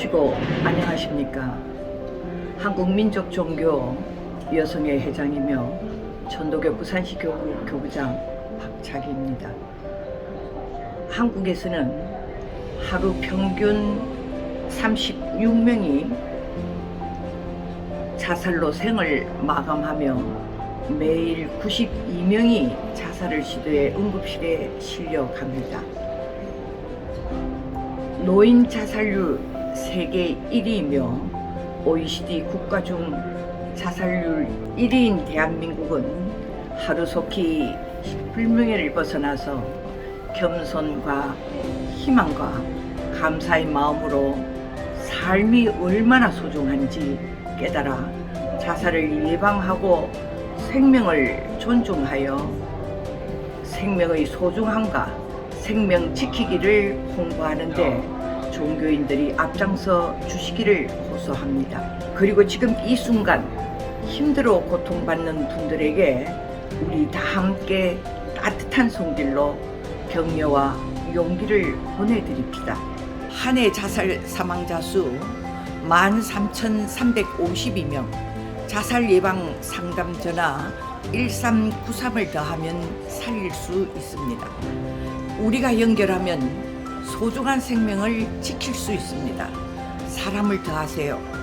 보시고 안녕하십니까. 한국민족 종교 여성회 회장이며 전도교 부산시 교구 교부장 박차기입니다. 한국에서는 하루 평균 36명이 자살로 생을 마감하며 매일 92명이 자살을 시도해 응급실에 실려 갑니다. 노인 자살률 세계 1위이며 OECD 국가 중 자살률 1위인 대한민국은 하루속히 불명예를 벗어나서 겸손과 희망과 감사의 마음으로 삶이 얼마나 소중한지 깨달아 자살을 예방하고 생명을 존중하여 생명의 소중함과 생명 지키기를 홍보하는데 종교인들이 앞장서 주시기를 호소합니다. 그리고 지금 이 순간 힘들어 고통받는 분들에게 우리 다 함께 따뜻한 손길로 격려와 용기를 보내드립시다. 한 해 자살 사망자 수 13,352명, 자살 예방 상담 전화 1393을 더하면 살릴 수 있습니다. 우리가 연결하면 소중한 생명을 지킬 수 있습니다. 사람을 더하세요.